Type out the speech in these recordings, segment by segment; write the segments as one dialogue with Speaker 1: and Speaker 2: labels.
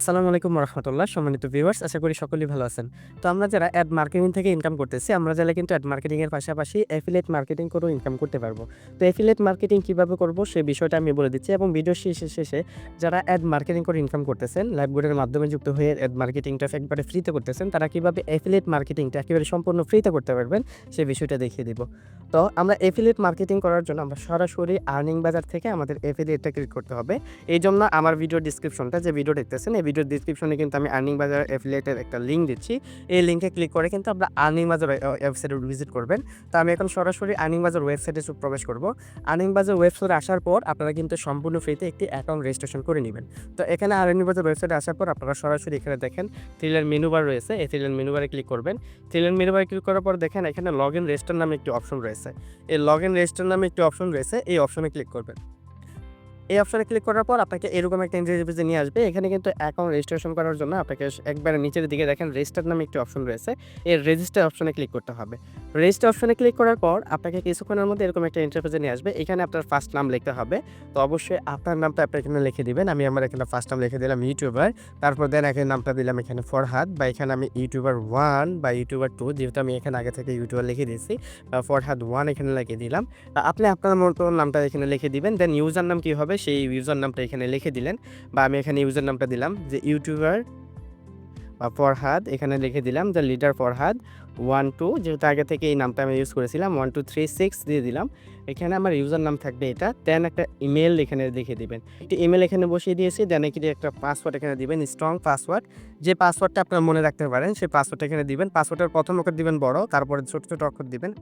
Speaker 1: আসসালামু আলাইকুম রহমতুল্লাহ সম্মানিত ভিউয়ার্স আশা করি সকলেই ভালো আছেন। তো আমরা যারা অ্যাড মার্কেটিং থেকে ইনকাম করতেছি, আমরা চাইলে কিন্তু অ্যাড মার্কেটিংয়ের পাশাপাশি অ্যাফিলেট মার্কেটিং করেও ইনকাম করতে পারব। তো অ্যাফিলেট মার্কেটিং কীভাবে করব সেই বিষয়টা আমি বলে দিচ্ছি এবং ভিডিও শেষে শেষে যারা অ্যাড মার্কেটিং করে ইনকাম করতেছেন লাইভবোর্ডের মাধ্যমে যুক্ত হয়ে অ্যাড মার্কেটিংটা একবারে ফ্রিতে করতেছেন, তারা কীভাবে অ্যাফিলেট মার্কেটিংটা একেবারে সম্পূর্ণ ফ্রিতে করতে পারবেন, সেই বিষয়টা দেখিয়ে দিব। তো আমরা অ্যাফিলেট মার্কেটিং করার জন্য আমরা সরাসরি আর্নিং বাজার থেকে আমাদের অ্যাফিলিয়েটটা ক্লিক করতে হবে। এই জন্য আমার ভিডিও ডিসক্রিপশনটা যে ভিডিও দেখতেছেন, এই ভিডিওর ডিসক্রিপশনে কিন্তু আমি আর্নিং বাজার অ্যাফিলিয়েটের একটা লিঙ্ক দিচ্ছি। এই লিঙ্কে ক্লিক করে কিন্তু আপনারা আর্নিং বাজার ওয়েবসাইটে ভিজিট করবেন। তো আমি এখন সরাসরি আর্নিং বাজার ওয়েবসাইটে প্রবেশ করব। আর্নিং বাজার ওয়েবসাইটে আসার পর আপনারা কিন্তু সম্পূর্ণ ফ্রিতে একটি অ্যাকাউন্ট রেজিস্ট্রেশন করে নেবেন। তো এখানে আর্নিং বাজার ওয়েবসাইটে আসার পর আপনারা সরাসরি এখানে দেখেন থ্রিলের মেনু বার রয়েছে। এই থ্রিলের মেনু বারে ক্লিক করবেন। থ্রিলের মেনু বারে ক্লিক করার পর দেখেন এখানে লগ ইন রেজিস্টার নামে একটি অপশন রয়েছে। এই লগ ইন রেজিস্টার নামে একটি অপশন রয়েছে। এই অপশনে ক্লিক করবেন। এই অপশনে ক্লিক করার পর আপনাকে এরকম একটা ইন্টারভিউতে নিয়ে আসবে। এখানে কিন্তু অ্যাকাউন্ট রেজিস্ট্রেশন করার জন্য আপনাকে একবারে নিচের দিকে দেখেন রেজিস্টার নামে একটি অপশন রয়েছে। এই রেজিস্টার অপশনে ক্লিক করতে হবে। রেজিস্টার অপশনে ক্লিক করার পর আপনাকে কিছুক্ষণের মধ্যে এরকম একটা ইন্টারভিউতে নিয়ে আসবে। এখানে আপনার ফার্স্ট নাম লিখতে হবে। তো অবশ্যই আপনার নামটা আপনি এখানে লিখে দিবেন। আমি আমার এখানে ফার্স্ট নাম লিখে দিলাম ইউটিউবার তারপর দেন এখানে নামটা দিলাম এখানে ফরহাদ বা এখানে আমি ইউটিউবার ওয়ান বা ইউটিউবার টু যেহেতু আমি এখানে আগে থেকে ইউটিউবার লিখে দিয়েছি ফরহাদ ওয়ান এখানে লিখে দিলাম। আপনি আপনার মতো নামটা এখানে লিখে দিবেন। দেন ইউজার নাম কী হবে? সেই ইউজার নামটা এখানে লিখে দিলেন বা আমি এখানে ইউজার নামটা দিলাম যে ইউটিউবার বা ফরহাদ, এখানে লিখে দিলাম the leader Farhad, one two, যেহেতু আগে থেকে এই নামটা আমি ইউজ করেছিলাম, ওয়ান টু থ্রি সিক্স দিয়ে দিলাম। এখানে আমার ইউজার নাম থাকবে এটা, দেন একটা ইমেল এখানে লিখে দিবেন। একটি ইমেল এখানে বসিয়ে দিয়েছি, দেন এখানে একটা পাসওয়ার্ড এখানে দিবেন, স্ট্রং পাসওয়ার্ড। যে পাসওয়ার্ডটা আপনার মনে রাখতে পারেন, সেই পাসওয়ার্ডটা এখানে দিবেন। পাসওয়ার্ডের প্রথম অক্ষর দিবেন বড়, তারপরে ছোট ছোট অক্ষর দিবেন।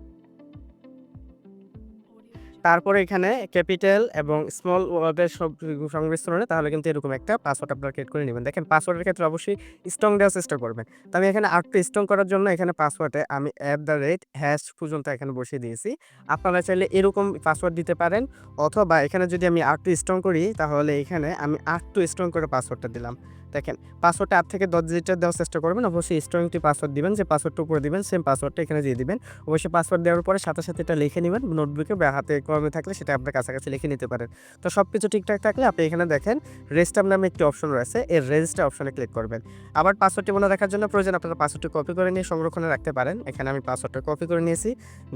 Speaker 1: তারপরে এখানে ক্যাপিটাল এবং স্মল ওয়ার্ডের সব সংমিশ্রণে তাহলে কিন্তু এরকম একটা পাসওয়ার্ড আপনারা ক্রিয়েট করে নেবেন। দেখেন পাসওয়ার্ডের ক্ষেত্রে অবশ্যই স্ট্রং দেওয়ার চেষ্টা করবেন। তো আমি এখানে আরেকটু স্ট্রং করার জন্য এখানে পাসওয়ার্ডে আমি অ্যাট দ্য রেট হ্যাশ পর্যন্ত এখানে বসিয়ে দিয়েছি। আপনারা চাইলে এরকম পাসওয়ার্ড দিতে পারেন অথবা এখানে যদি আমি আরেকটু স্ট্রং করি তাহলে এখানে আমি আরেকটু স্ট্রং করে পাসওয়ার্ডটা দিলাম। দেখেন পাসওয়ার্ডটা আট থেকে দশ ডিজিটের দেওয়ার চেষ্টা করবেন। অবশ্যই স্ট্রং একটি পাসওয়ার্ড দিবেন, যে পাসওয়ার্ডটা উপরে দিবেন সেম পাসওয়ার্ডটা এখানে দিয়ে দিবেন। অবশ্যই পাসওয়ার্ড দেওয়ার পরে সাথে সাথে এটা লিখে নেবেন। নোটবুকে বা হাতে কলমে থাকলে সেটা আপনার কাছাকাছি লিখে নিতে পারেন। তো সব কিছু ঠিকঠাক থাকলে আপনি এখানে দেখেন রেজিস্টার নামে একটি অপশন রয়েছে। এই রেজিস্টার অপশনে ক্লিক করবেন। আবার পাসওয়ার্ডটি মনে রাখার জন্য প্রয়োজন, আপনারা পাসওয়ার্ডটি কপি করে নিয়ে সংরক্ষণে রাখতে পারেন। এখানে আমি পাসওয়ার্ডটা কপি করে নিয়েছি।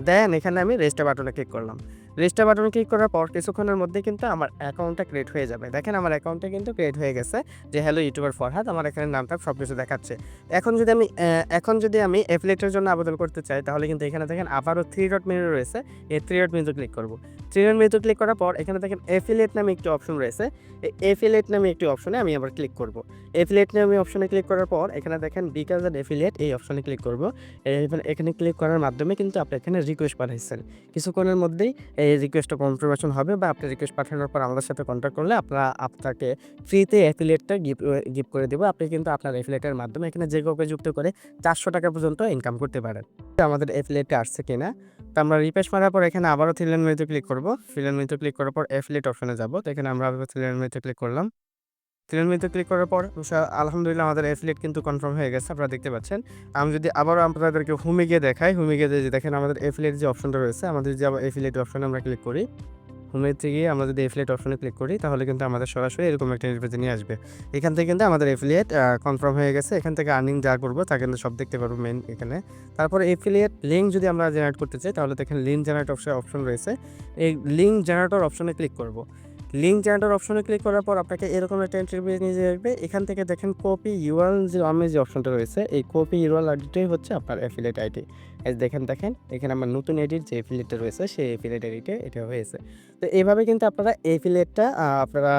Speaker 1: দেন এখানে আমি রেজিস্টার বাটনে ক্লিক করলাম। রেজিস্টার বাটন ক্লিক করার পর কিছুক্ষণের মধ্যে কিন্তু আমার অ্যাকাউন্টটা ক্রিয়েট হয়ে যাবে। দেখেন আমার অ্যাকাউন্টটা কিন্তু ক্রিয়েট হয়ে গেছে যে হ্যালো ইউটিউবার ফরহাদ আমার এখানে নামটা সব কিছু দেখাচ্ছে। এখন যদি আমি এখন যদি আমি অ্যাফিলেটের জন্য আবেদন করতে চাই, তাহলে কিন্তু এখানে দেখেন আবারও থ্রি ডট মেনু রয়েছে। এই থ্রি ডট মেনুতে ক্লিক করব। থ্রি ডট মেনুতে ক্লিক করার পর এখানে দেখেন অ্যাফিলেট নামে একটি অপশন রয়েছে। এই অ্যাফিলেট নামে একটি অপশনে আমি আবার ক্লিক করব। অ্যাফিলেট নামে অপশনে ক্লিক করার পর এখানে দেখেন বিকাজ অ্যান্ড অ্যাফিলেট এই অপশনে ক্লিক করব। এখানে ক্লিক করার মাধ্যমে কিন্তু আপনি এখানে রিকোয়েস্ট পাঠাইছেন। কিছুক্ষণের মধ্যেই এই রিকোয়েস্টটা কনফার্মেশন হবে বা আপনি রিকোয়েস্ট পাঠানোর পর আমাদের সাথে কন্ট্যাক্ট করলে আপনারা আপনাকে ফ্রিতে অ্যাফিলেটটা গিফট গিফট করে দেবো। আপনি কিন্তু আপনার অ্যাফিলেটের মাধ্যমে এখানে যে কাউকে যুক্ত করে চারশো টাকা পর্যন্ত ইনকাম করতে পারেন। আমাদের অ্যাফিলেটটা আসছে কিনা? তো আমরা রিপেস মারার পর এখানে আবারও থ্রিলেন মেনুতে ক্লিক করব। থ্রিলেন মেনুতে ক্লিক করার পর অ্যাফিলেট অপশনে যাব। তো এখানে আমরা থ্রিল্যান্ড মেনুতে ক্লিক করলাম। মেনুতে ক্লিক করার পর আলহামদুলিল্লাহ আমাদের অ্যাফিলেট কিন্তু কনফার্ম হয়ে গেছে, আপনারা দেখতে পাচ্ছেন। আমি যদি আবারও আপনাদেরকে হোমে গিয়ে দেখাই, হোমে গিয়ে যে দেখেন আমাদের অ্যাফিলেট যে অপশনটা রয়েছে আমাদের যে অ্যাফিলেট অপশনে আমরা ক্লিক করি, হোমেতে গিয়ে আমরা যদি এফিলেট অপশনে ক্লিক করি, তাহলে কিন্তু আমাদের সরাসরি এরকম একটা ইন্টারভিউতে নিয়ে আসবে। এখান থেকে কিন্তু আমাদের এফিলিয়েট কনফার্ম হয়ে গেছে, এখান থেকে আর্নিং যা করব তা কিন্তু সব দেখতে পারব মেন এখানে। তারপরে এফিলিয়েট লিঙ্ক যদি আমরা জেনারেট করতে চাই, তাহলে দেখেন লিঙ্ক জেনারেট অপশন রয়েছে। এই লিঙ্ক জেনারেটর অপশনে ক্লিক করব। লিঙ্ক জেনারেটর অপশনে ক্লিক করার পর আপনাকে এরকম একটা ইন্টারভিউ নিয়ে যাবে এখান থেকে দেখেন কপি ইউআরএল যে আমি যে অপশনটা রয়েছে, এই কপি ইউআরএল আইডিটাই হচ্ছে আপনার অ্যাফিলিয়েট আইডি এই দেখেন দেখেন, এখানে আমার নতুন এডিট যে এফিলেটটা রয়েছে, সেই এফিলেট আইডিটা এটা হয়েছে। তো এইভাবে কিন্তু আপনারা এফিলেটটা আপনারা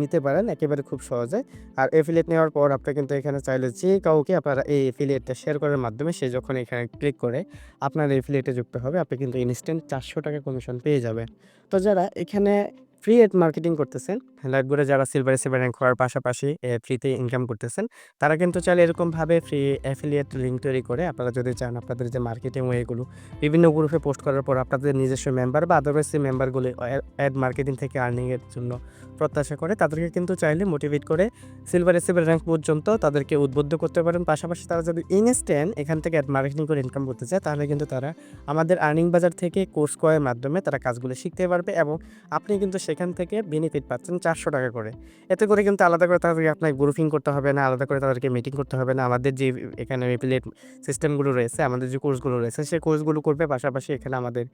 Speaker 1: নিতে পারেন, একেবারে খুব সহজে। আর এফিলেট নেওয়ার পর আপনারা কিন্তু এখানে চাইলে যে কাউকে আপনারা এই এফিলেটটা শেয়ার করার মাধ্যমে সে যখন এখানে ক্লিক করে, আপনার এফিলেটে যুক্ত হবে, আপনি কিন্তু ইনস্ট্যান্ট চারশো টাকা কমিশন পেয়ে যাবেন। তো যারা এখানে ফ্রি এড মার্কেটিং করতেছেন। লাইটবোর্ডে যারা সিলভার সিলভার র্যাঙ্ক হওয়ার পাশাপাশি ফ্রিতে ইনকাম করতেছেন, তারা কিন্তু চাইলে এরকমভাবে ফ্রি অ্যাফিলিয়েট লিঙ্ক তৈরি করে আপনারা যদি চান আপনাদের যে মার্কেটিং ওয়েগুলো বিভিন্ন গ্রুপে পোস্ট করার পর আপনাদের নিজস্ব মেম্বার বা আদারওয়াইজ সেই মেম্বারগুলি অ্যাড মার্কেটিং থেকে আর্নিংয়ের জন্য প্রত্যাশা করে, তাদেরকে কিন্তু চাইলে মোটিভেট করে সিলভার সিলভার র্যাঙ্ক পর্যন্ত তাদেরকে উদ্বুদ্ধ করতে পারেন। পাশাপাশি তারা যদি ইনস্ট্যান্ট এখান থেকে অ্যাড মার্কেটিং করে ইনকাম করতে চায়, তাহলে কিন্তু তারা আমাদের আর্নিং বাজার থেকে কোর্স করার মাধ্যমে তারা কাজগুলো শিখতে পারবে এবং আপনি কিন্তু সেখান থেকে বেনিফিট পাচ্ছেন। পাঁচশো টাকা করে। এতে করে কিন্তু আলাদা করে তাদেরকে আপনাকে গ্রুপিং করতে হবে না, আলাদা করে তাদেরকে মিটিং করতে হবে না। আমাদের যে এখানে এফিলিয়েট সিস্টেমগুলো রয়েছে, আমাদের যে কোর্সগুলো রয়েছে, সেই কোর্সগুলো করবে। পাশাপাশি এখানে আমাদের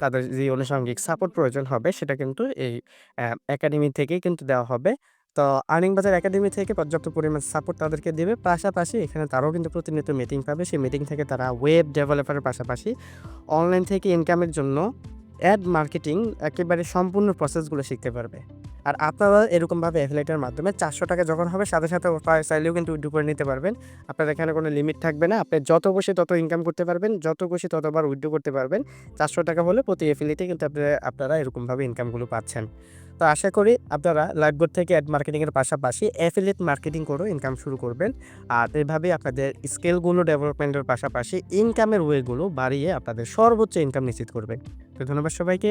Speaker 1: তাদের যে আনুষঙ্গিক সাপোর্ট প্রয়োজন হবে, সেটা কিন্তু এই একাডেমি থেকেই কিন্তু দেওয়া হবে। তো আর্নিং বাজার একাডেমি থেকে পর্যাপ্ত পরিমাণ সাপোর্ট তাদেরকে দেবে। পাশাপাশি এখানে তারাও কিন্তু প্রতিনিয়ত মিটিং পাবে। সেই মিটিং থেকে তারা ওয়েব ডেভেলপারের পাশাপাশি অনলাইন থেকে ইনকামের জন্য অ্যাড মার্কেটিং একেবারে সম্পূর্ণ প্রসেসগুলো শিখতে পারবে। আর আপনারা এরকমভাবে অ্যাফিলেটের মাধ্যমে চারশো টাকা যখন হবে, সাথে সাথে চাইলেও কিন্তু উইড্রো করে নিতে পারবেন। আপনার এখানে কোনো লিমিট থাকবে না। আপনি যত খুশি তত ইনকাম করতে পারবেন, যত খুশি ততবার উইড্রো করতে পারবেন। চারশো টাকা হলে প্রতি অ্যাফিলেটে কিন্তু আপনারা আপনারা এরকমভাবে ইনকামগুলো পাচ্ছেন। তো আশা করি আপনারা লাইভবোর্ড থেকে অ্যাড মার্কেটিংয়ের পাশাপাশি অ্যাফিলিয়েট মার্কেটিং করেও ইনকাম শুরু করবেন। আর এভাবে আপনাদের স্কিলগুলো ডেভেলপমেন্টের পাশাপাশি ইনকামের ওয়েগুলো বাড়িয়ে আপনাদের সর্বোচ্চ ইনকাম নিশ্চিত করবেন। তো ধন্যবাদ সবাইকে।